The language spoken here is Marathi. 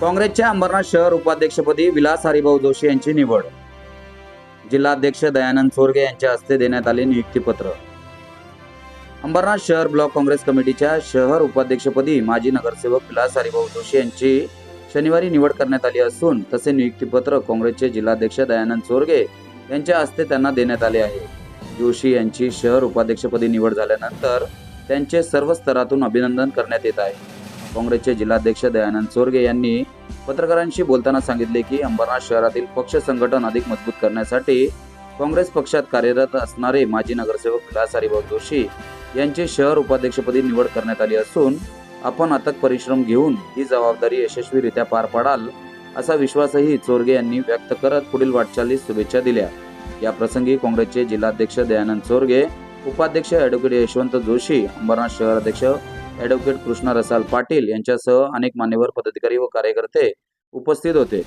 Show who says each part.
Speaker 1: काँग्रेसच्या अंबरनाथ शहर उपाध्यक्षपदी विलास हरिभाऊ जोशी यांची निवड. जिल्हाध्यक्ष दयानंद सोरगे यांच्या हस्ते देण्यात आले नियुक्तीपत्र. अंबरनाथ शहर ब्लॉक काँग्रेस कमिटीच्या शहर उपाध्यक्षपदी माजी नगरसेवक विलास हरिभाऊ जोशी यांची शनिवारी निवड करण्यात आली असून तसे नियुक्तीपत्र काँग्रेसचे जिल्हाध्यक्ष दयानंद सोरगे यांच्या हस्ते त्यांना देण्यात आले आहे. जोशी यांची शहर उपाध्यक्षपदी निवड झाल्यानंतर त्यांचे सर्व स्तरातून अभिनंदन करण्यात येत आहे. काँग्रेसचे जिल्हाध्यक्ष दयानंद चोरगे यांनी पत्रकारांशी बोलताना सांगितले की अंबरनाथ शहरातील पक्ष संघटन अधिक मजबूत करण्यासाठी काँग्रेस पक्षात कार्यरत असणारे माजी नगरसेवक विलास हरिभाऊ जोशी यांची शहर उपाध्यक्षपदी निवड करण्यात आली असून आपण अथक परिश्रम घेऊन ही जबाबदारी यशस्वीरित्या पार पाडाल असा विश्वासही चोरगे यांनी व्यक्त करत पुढील वाटचालीस शुभेच्छा दिल्या. या प्रसंगी काँग्रेसचे जिल्हाध्यक्ष दयानंद चोरगे उपाध्यक्ष ॲडव्होकेट यशवंत जोशी अंबरनाथ शहराध्यक्ष ॲडव्होकेट कृष्णा रसाल पाटील यांच्यासह अनेक मान्यवर पदाधिकारी व कार्यकर्ते उपस्थित होते.